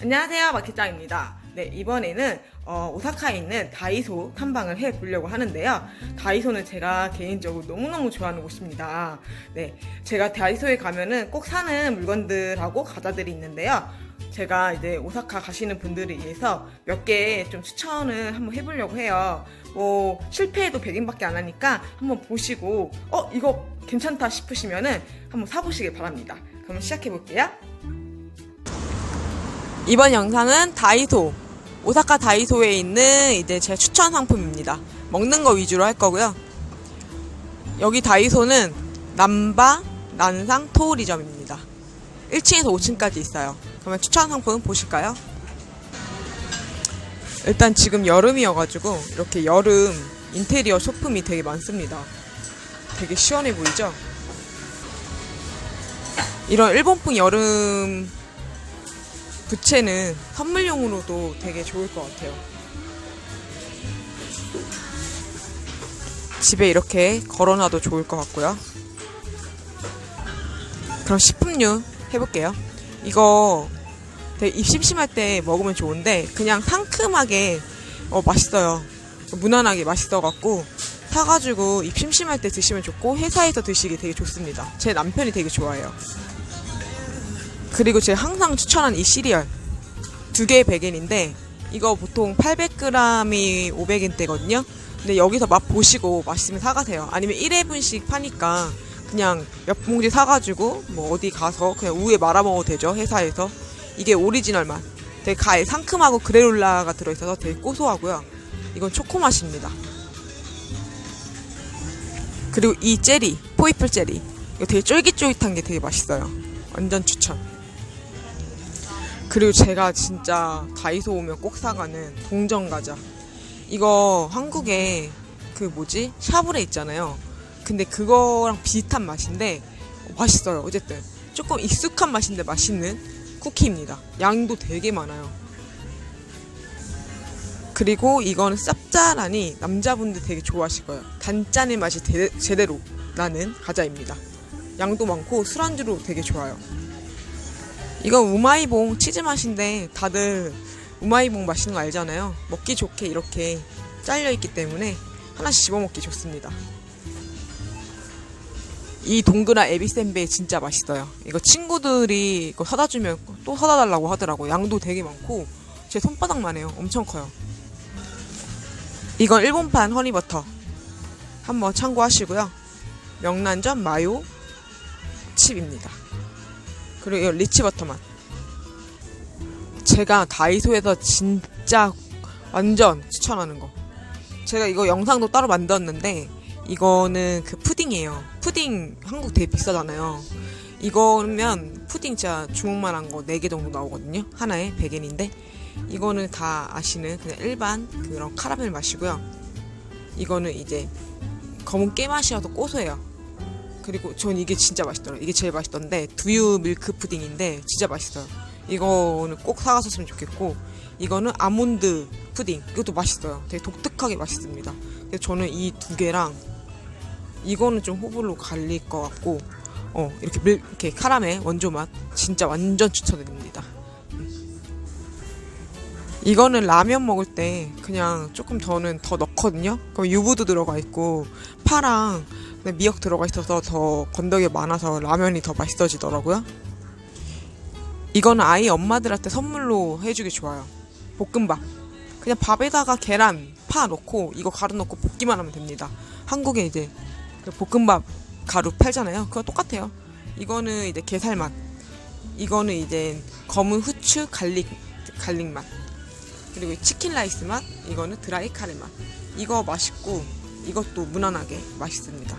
안녕하세요 마키짱입니다. 네 이번에는 어, 오사카에 있는 다이소 탐방을 해보려고 하는데요. 다이소는 제가 개인적으로 너무너무 좋아하는 곳입니다. 네 제가 다이소에 가면은 꼭 사는 물건들하고 과자들이 있는데요. 제가 이제 오사카 가시는 분들을 위해서 몇 개 좀 추천을 한번 해보려고 해요. 뭐 실패해도 100엔밖에 안 하니까 한번 보시고 어 이거 괜찮다 싶으시면은 한번 사보시길 바랍니다. 그럼 시작해 볼게요. 이번 영상은 다이소 오사카 다이소에 있는 이제 제 추천 상품입니다. 먹는 거 위주로 할 거고요. 여기 다이소는 남바 난상 토우리점입니다. 1층에서 5층까지 있어요. 그러면 추천 상품 보실까요? 일단 지금 여름이어가지고 이렇게 여름 인테리어 소품이 되게 많습니다. 되게 시원해 보이죠? 이런 일본풍 여름 부채는 선물용으로도 되게 좋을 것 같아요. 집에 이렇게 걸어놔도 좋을 것 같고요. 그럼 식품류 해볼게요. 이거 입 심심할 때 먹으면 좋은데 그냥 상큼하게 어, 맛있어요. 무난하게 맛있어갖고 사가지고 입 심심할 때 드시면 좋고 회사에서 드시기 되게 좋습니다. 제 남편이 되게 좋아해요. 그리고 제가 항상 추천한 이 시리얼 두 개에 100엔인데 이거 보통 800g이 500엔대거든요. 근데 여기서 맛 보시고 맛있으면 사가세요. 아니면 1회분씩 파니까 그냥 몇 봉지 사가지고 뭐 어디 가서 그냥 우에 말아 먹어도 되죠. 회사에서 이게 오리지널 맛. 되게 가에 상큼하고 그래놀라가 들어있어서 되게 고소하고요. 이건 초코 맛입니다. 그리고 이 젤리 포이플 젤리 이거 되게 쫄깃쫄깃한 게 되게 맛있어요. 완전 추천. 그리고 제가 진짜 다이소 오면 꼭 사가는 동전 과자. 이거 한국에 그 뭐지? 샤브레 있잖아요. 근데 그거랑 비슷한 맛인데 맛있어요. 어쨌든 조금 익숙한 맛인데 맛있는 쿠키입니다. 양도 되게 많아요. 그리고 이거는 쌉짤하니 남자분들 되게 좋아하실 거예요. 단짠의 맛이 대- 제대로 나는 과자입니다. 양도 많고 술안주로 되게 좋아요. 이건 우마이봉 치즈 맛인데 다들 우마이봉 맛있는 거 알잖아요. 먹기 좋게 이렇게 잘려 있기 때문에 하나씩 집어 먹기 좋습니다. 이 동그란 에비센베 진짜 맛있어요. 이거 친구들이 이거 사다 주면 또 사다 달라고 하더라고. 양도 되게 많고 제 손바닥만 해요. 엄청 커요. 이건 일본판 허니버터. 한번 참고하시고요. 명란젓 마요 칩입니다. 그리고 이거 리치버터 맛. 제가 다이소에서 진짜 완전 추천하는 거. 제가 이거 영상도 따로 만들었는데 이거는 그 푸딩이에요. 푸딩 한국 되게 비싸잖아요. 이거면 푸딩 진짜 주먹만 한 거 4개 정도 나오거든요. 하나에 100엔인데 이거는 다 아시는 그냥 일반 그런 카라멜 맛이고요. 이거는 이제 검은 깨 맛이어서 고소해요. 그리고 전 이게 진짜 맛있더라고요. 이게 제일 맛있던데 두유 밀크 푸딩인데 진짜 맛있어요. 이거는 꼭 사가셨으면 좋겠고 이거는 아몬드 푸딩 이것도 맛있어요. 되게 독특하게 맛있습니다. 근데 저는 이 두 개랑 이거는 좀 호불호 갈릴 것 같고 어 이렇게 밀 이렇게 카라멜 원조 맛 진짜 완전 추천드립니다. 이거는 라면 먹을 때 그냥 조금 저는 더 넣거든요. 그럼 유부도 들어가 있고 파랑 그다음에 미역 들어가 있어서 더 건더기 많아서 라면이 더 맛있어지더라고요. 이거는 아이 엄마들한테 선물로 해주기 좋아요. 볶음밥. 그냥 밥에다가 계란, 파 넣고 이거 가루 넣고 볶기만 하면 됩니다. 한국에 이제 그 볶음밥 가루 팔잖아요. 그거 똑같아요. 이거는 이제 게살 맛. 이거는 이제 검은 후추 갈릭 갈릭 맛. 그리고 이 치킨 라이스 맛. 이거는 드라이 카레 맛. 이거 맛있고 이것도 무난하게 맛있습니다.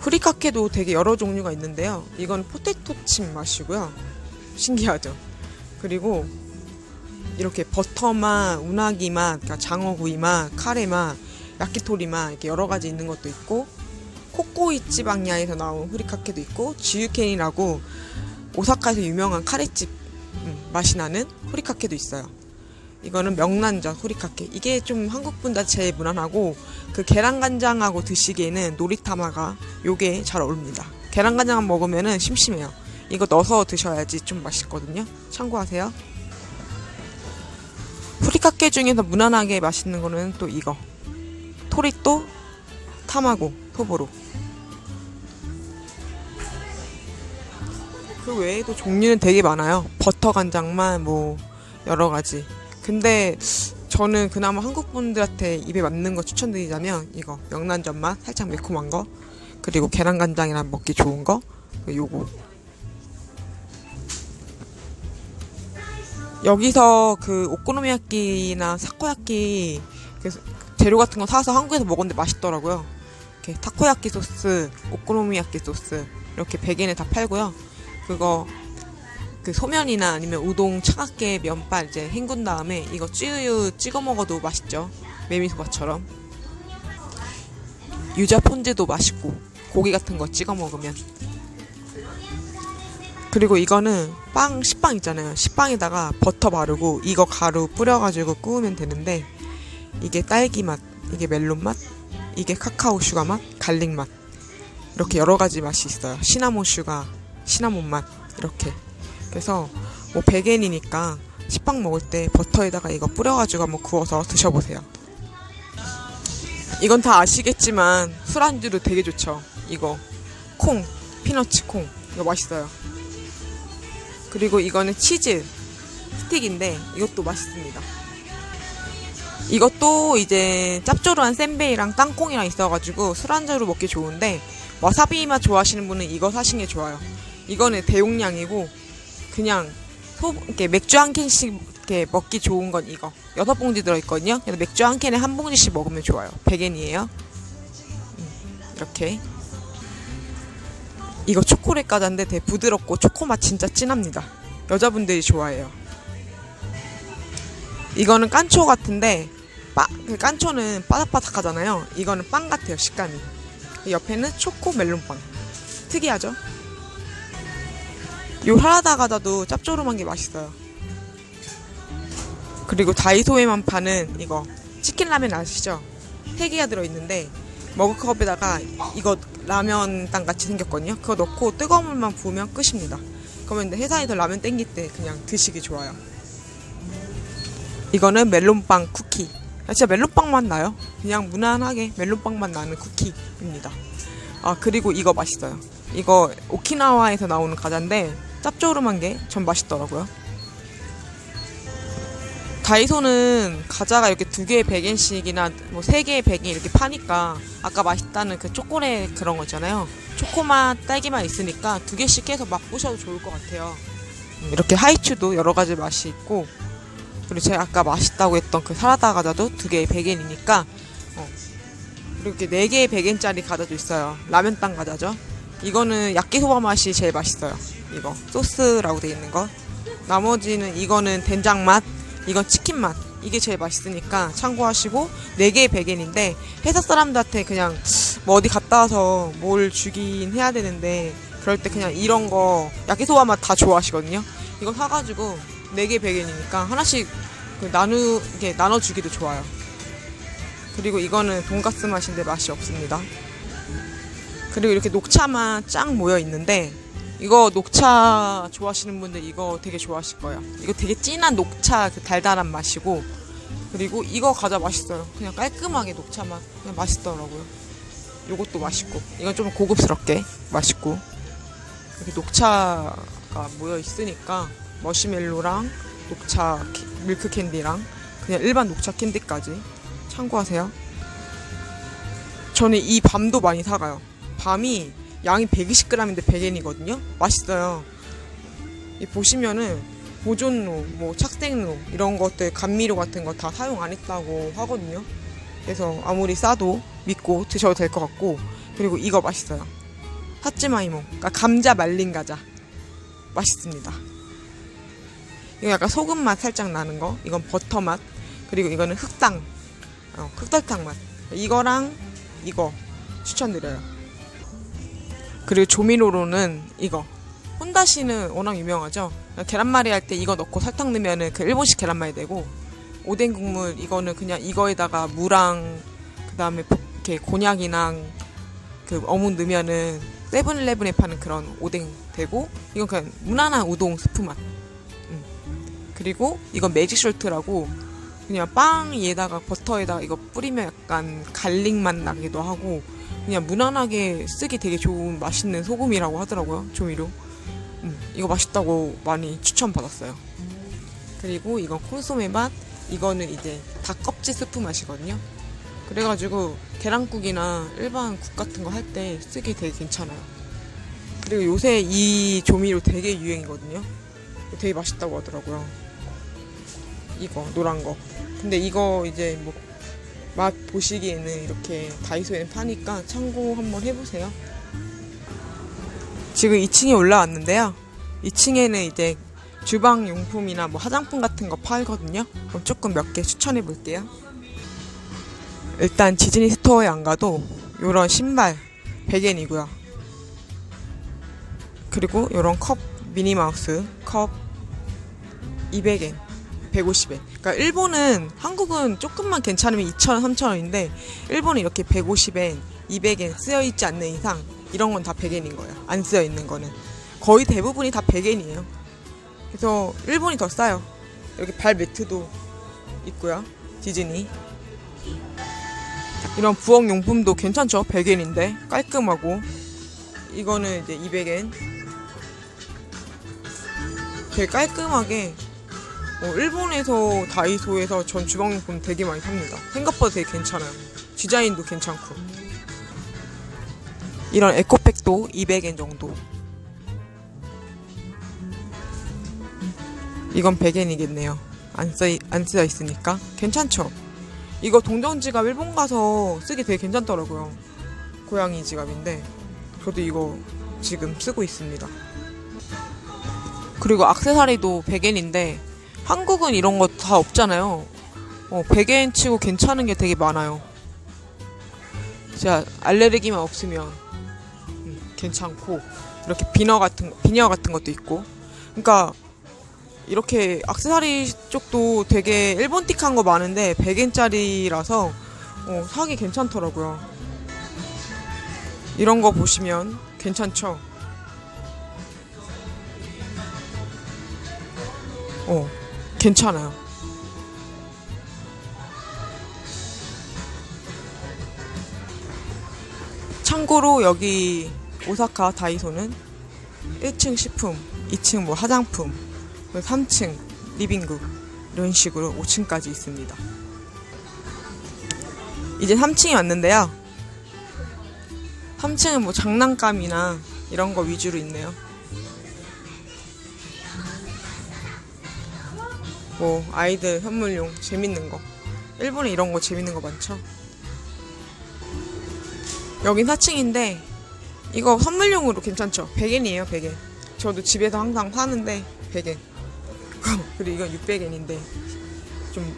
후리카케도 되게 여러 종류가 있는데요. 이건 포테토 칩 맛이고요. 신기하죠? 그리고 이렇게 버터 맛, 우나기 맛, 그러니까 장어구이 맛, 카레 맛, 야키토리 맛 이렇게 여러 가지 있는 것도 있고 코코이치 방야에서 나온 후리카케도 있고 지유켄이라고 오사카에서 유명한 카레집 음, 맛이 나는 후리카케도 있어요. 이거는 명란젓 후리카케. 이게 좀 한국 분들 제일 무난하고 그 계란간장하고 드시기에는 노리타마가 요게 잘 어울립니다. 계란간장 먹으면은 심심해요. 이거 넣어서 드셔야지 좀 맛있거든요. 참고하세요. 후리카케 중에서 무난하게 맛있는 거는 또 이거. 토리또 타마고 소보로. 그 외에도 종류는 되게 많아요. 버터 간장만 뭐 여러 가지. 근데 저는 그나마 한국 분들한테 입에 맞는 거 추천드리자면 이거 명란젓 맛 살짝 매콤한 거 그리고 계란 간장이랑 먹기 좋은 거 요거 여기서 그 오코노미야끼나 사코야끼 그 재료 같은 거 사서 한국에서 먹었는데 맛있더라고요. 이렇게 타코야끼 소스, 오코노미야끼 소스 이렇게 100엔에 다 팔고요. 그거 그 소면이나 아니면 우동 차갑게 면발 이제 헹군 다음에 이거 찌우유 찍어 먹어도 맛있죠. 메미소바처럼. 유자 폰즈도 맛있고 고기 같은 거 찍어 먹으면. 그리고 이거는 빵 식빵 있잖아요. 식빵에다가 버터 바르고 이거 가루 뿌려가지고 구우면 되는데 이게 딸기 맛, 이게 멜론 맛, 이게 카카오 슈가 맛, 갈릭 맛 이렇게 여러 가지 맛이 있어요. 시나몬 슈가, 시나몬 맛 이렇게. 그래서 뭐 100엔이니까 식빵 먹을 때 버터에다가 이거 뿌려가지고 한번 구워서 드셔보세요. 이건 다 아시겠지만 술안주로 되게 좋죠. 이거 콩, 피너츠 콩 이거 맛있어요. 그리고 이거는 치즈 스틱인데 이것도 맛있습니다. 이것도 이제 짭조름한 센베이랑 땅콩이랑 있어가지고 술안주로 먹기 좋은데 와사비 맛 좋아하시는 분은 이거 사시는 게 좋아요. 이거는 대용량이고 그냥 소 이렇게 맥주 한 캔씩 이렇게 먹기 좋은 건 이거 여섯 봉지 들어있거든요. 그래서 맥주 한 캔에 한 봉지씩 먹으면 좋아요. 100엔이에요. 이렇게 이거 초콜릿 과자인데 되게 부드럽고 초코 맛 진짜 진합니다. 여자분들이 좋아해요. 이거는 깐초 같은데 빠, 그 깐초는 바삭바삭하잖아요. 이거는 빵 같아요 식감이. 옆에는 초코 멜론빵. 특이하죠? 요 사라다 과자도 짭조름한 게 맛있어요. 그리고 다이소에만 파는 이거 치킨 라면 아시죠? 세 개가 들어있는데 머그컵에다가 이거 라면 땅 같이 생겼거든요. 그거 넣고 뜨거운 물만 부으면 끝입니다. 그러면 회사에서 라면 땡길 때 그냥 드시기 좋아요. 이거는 멜론빵 쿠키. 아, 진짜 멜론빵 맛 나요. 그냥 무난하게 멜론빵 맛 나는 쿠키입니다. 아 그리고 이거 맛있어요. 이거 오키나와에서 나오는 과자인데 짭조름한 게 전 맛있더라고요. 다이소는 과자가 이렇게 두 개에 100엔씩이나 뭐 세 개에 100엔 이렇게 파니까 아까 맛있다는 그 초콜릿 그런 거 있잖아요. 초코맛, 딸기맛 있으니까 두 개씩 해서 맛보셔도 좋을 것 같아요. 음, 이렇게 하이츄도 여러 가지 맛이 있고 그리고 제가 아까 맛있다고 했던 그 사라다 과자도 두 개에 100엔이니까 어. 이렇게 네 개에 100엔짜리 과자도 있어요. 라면 땅 과자죠. 이거는 야끼소바 맛이 제일 맛있어요. 이거 소스라고 돼 있는 거. 나머지는 이거는 된장 맛, 이건 치킨 맛. 이게 제일 맛있으니까 참고하시고 4개에 100엔인데 회사 사람들한테 그냥 뭐 어디 갔다 와서 뭘 주긴 해야 되는데 그럴 때 그냥 이런 거 야끼소바 맛 다 좋아하시거든요. 이거 사가지고 4개 100엔이니까 하나씩 그 나누 이렇게 나눠주기도 좋아요. 그리고 이거는 돈가스 맛인데 맛이 없습니다. 그리고 이렇게 녹차만 쫙 모여 있는데 이거 녹차 좋아하시는 분들 이거 되게 좋아하실 거예요. 이거 되게 진한 녹차 그 달달한 맛이고 그리고 이거 과자 맛있어요. 그냥 깔끔하게 녹차 맛 그냥 맛있더라고요. 요것도 맛있고 이건 좀 고급스럽게 맛있고 이렇게 녹차가 모여 있으니까 머시멜로랑 녹차 키- 밀크 캔디랑 그냥 일반 녹차 캔디까지 참고하세요. 저는 이 밤도 많이 사가요. 밤이 양이 120g인데 100엔이거든요. 맛있어요. 이 보시면은 보존로, 뭐 착색로 이런 것들 감미료 같은 거 다 사용 안 했다고 하거든요. 그래서 아무리 싸도 믿고 드셔도 될 것 같고 그리고 이거 맛있어요. 사찌마이모, 그러니까 감자 말린 과자 맛있습니다. 이거 약간 소금 맛 살짝 나는 거, 이건 버터 맛, 그리고 이거는 흑당, 어, 흑설탕 맛. 이거랑 이거 추천드려요. 그리고 조미료로는 이거 혼다시는 워낙 유명하죠. 계란말이 할 때 이거 넣고 설탕 넣으면은 그 일본식 계란말이 되고 오뎅 국물 이거는 그냥 이거에다가 무랑 그다음에 볶- 이렇게 곤약이랑 그 어묵 넣으면은 세븐일레븐에 파는 그런 오뎅 되고 이건 그냥 무난한 우동 스프 맛. 음. 그리고 이건 매직 숄트라고 그냥 빵 위에다가 버터에다가 이거 뿌리면 약간 갈릭 맛 나기도 하고 그냥 무난하게 쓰기 되게 좋은 맛있는 소금이라고 하더라고요 조미료. 음, 이거 맛있다고 많이 추천받았어요. 그리고 이건 콘소메 맛, 이거는 이제 닭 껍질 스프 맛이거든요. 그래가지고 계란국이나 일반 국 같은 거 할 때 쓰기 되게 괜찮아요. 그리고 요새 이 조미료 되게 유행이거든요. 되게 맛있다고 하더라고요. 이거 노란 거. 근데 이거 이제 뭐 맛 보시기에는 이렇게 다이소에는 파니까 참고 한번 해보세요. 지금 2층에 올라왔는데요. 2층에는 이제 주방 용품이나 뭐 화장품 같은 거 팔거든요. 그럼 조금 몇 개 추천해 볼게요. 일단 디즈니 스토어에 안 가도 요런 신발 100엔이고요. 그리고 요런 컵 미니마우스 컵 200엔 150엔. 그러니까 일본은 한국은 조금만 괜찮으면 2,000원, 3,000원인데 일본은 이렇게 150엔, 200엔 쓰여 있지 않는 이상 이런 건 다 100엔인 거예요. 안 쓰여 있는 거는 거의 대부분이 다 100엔이에요. 그래서 일본이 더 싸요. 여기 발 매트도 있고요. 디즈니. 이런 부엌 용품도 괜찮죠? 100엔인데 깔끔하고 이거는 이제 200엔. 되게 깔끔하게 어, 일본에서 다이소에서 전 주방용품 되게 많이 삽니다. 생각보다 되게 괜찮아요. 디자인도 괜찮고. 이런 에코백도 200엔 정도. 이건 100엔이겠네요. 안 써, 안 쓰여 있으니까. 괜찮죠? 이거 동전 지갑 일본 가서 쓰기 되게 괜찮더라고요. 고양이 지갑인데. 저도 이거 지금 쓰고 있습니다. 그리고 악세사리도 100엔인데, 한국은 이런 거 다 없잖아요. 어, 100엔 치고 괜찮은 게 되게 많아요. 진짜 알레르기만 없으면 음, 괜찮고, 이렇게 비너 같은, 거- 비녀 같은 것도 있고. 그러니까 이렇게 악세사리 쪽도 되게 일본틱한 거 많은데 100엔짜리라서 어, 사기 괜찮더라고요. 이런 거 보시면 괜찮죠? 어, 괜찮아요. 참고로 여기 오사카 다이소는 1층 식품, 2층 뭐 화장품, 3층 리빙룸 이런 식으로 5층까지 있습니다. 이제 3층에 왔는데요. 3층은 뭐 장난감이나 이런 거 위주로 있네요. 뭐 아이들 선물용 재밌는 거. 일본에 이런 거 재밌는 거 많죠. 여긴 4층인데 이거 선물용으로 괜찮죠? 100엔이에요, 100엔. 저도 집에서 항상 사는데 100엔. 그리고 이건 600엔인데 좀,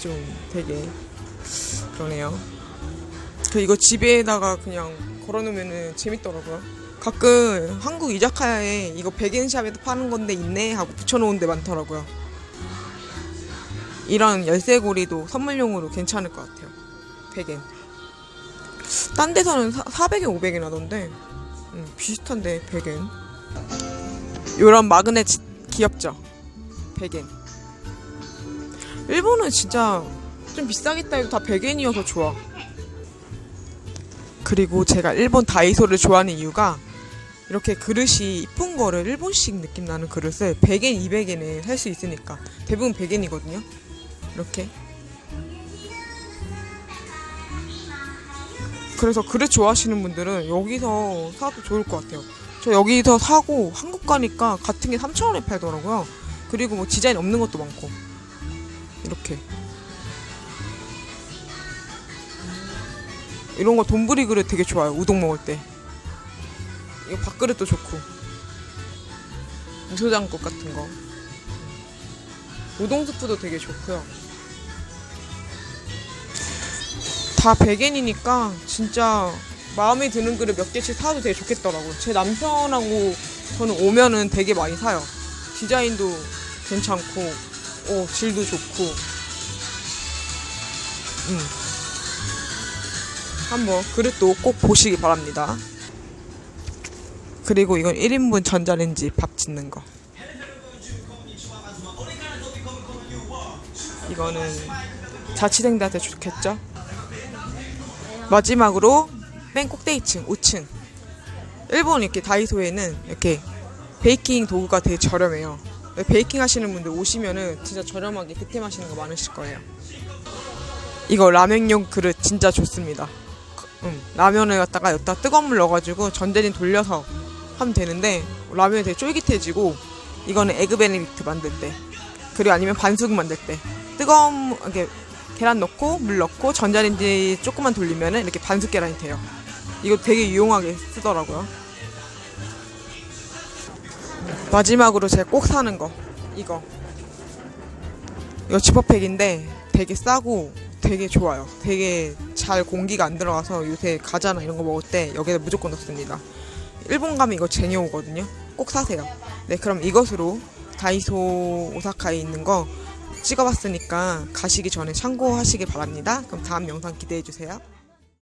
좀 되게 그러네요. 그 이거 집에다가 그냥 걸어놓으면은 재밌더라고요. 가끔 한국 이자카야에 이거 100엔 샵에도 파는 건데 있네 하고 붙여놓은 데 많더라고요. 이런 열쇠고리도 선물용으로 괜찮을 것 같아요. 100엔. 딴 데서는 400엔, 500엔 하던데 음, 비슷한데 100엔. 요런 마그넷 귀엽죠? 100엔. 일본은 진짜 좀 비싸겠다 해도 다 100엔이어서 좋아. 그리고 제가 일본 다이소를 좋아하는 이유가 이렇게 그릇이 이쁜 거를 일본식 느낌 나는 그릇을 100엔, 200엔에 살 수 있으니까 대부분 100엔이거든요. 이렇게. 그래서 그릇 좋아하시는 분들은 여기서 사도 좋을 것 같아요. 저 여기서 사고 한국 가니까 같은 게 3,000원에 팔더라고요. 그리고 뭐 디자인 없는 것도 많고. 이렇게. 이런 거 돈부리 그릇 되게 좋아요. 우동 먹을 때. 이거 밥그릇도 좋고. 무소장국 같은 거. 우동 스프도 되게 좋고요. 다 100엔이니까 진짜 마음에 드는 그릇 몇 개씩 사도 되게 좋겠더라고요. 제 남편하고 저는 오면은 되게 많이 사요. 디자인도 괜찮고, 어, 질도 좋고. 음. 한번 그릇도 꼭 보시기 바랍니다. 그리고 이건 1인분 전자레인지 밥 짓는 거. 이거는 자취생들한테 좋겠죠? 마지막으로 맨 꼭대기층 5층. 일본 이렇게 다이소에는 이렇게 베이킹 도구가 되게 저렴해요. 베이킹 하시는 분들 오시면은 진짜 저렴하게 득템 하시는 거 많으실 거예요. 이거 라면용 그릇 진짜 좋습니다. 음, 라면을 갖다가 여기다 뜨거운 물 넣어가지고 전자레인 돌려서 하면 되는데 라면이 되게 쫄깃해지고 이거는 에그 베네딕트 만들 때 그리고 아니면 반숙 만들 때 뜨거운 이렇게 계란 넣고 물 넣고 전자레인지 조금만 돌리면은 이렇게 반숙 계란이 돼요. 이거 되게 유용하게 쓰더라고요. 마지막으로 제가 꼭 사는 거 이거 이거 지퍼팩인데 되게 싸고 되게 좋아요. 되게 잘 공기가 안 들어가서 요새 과자나 이런 거 먹을 때 여기다 무조건 넣습니다. 일본 가면 이거 제니오거든요. 꼭 사세요. 네, 그럼 이것으로 다이소 오사카에 있는 거 찍어봤으니까 가시기 전에 참고하시기 바랍니다. 그럼 다음 영상 기대해 주세요.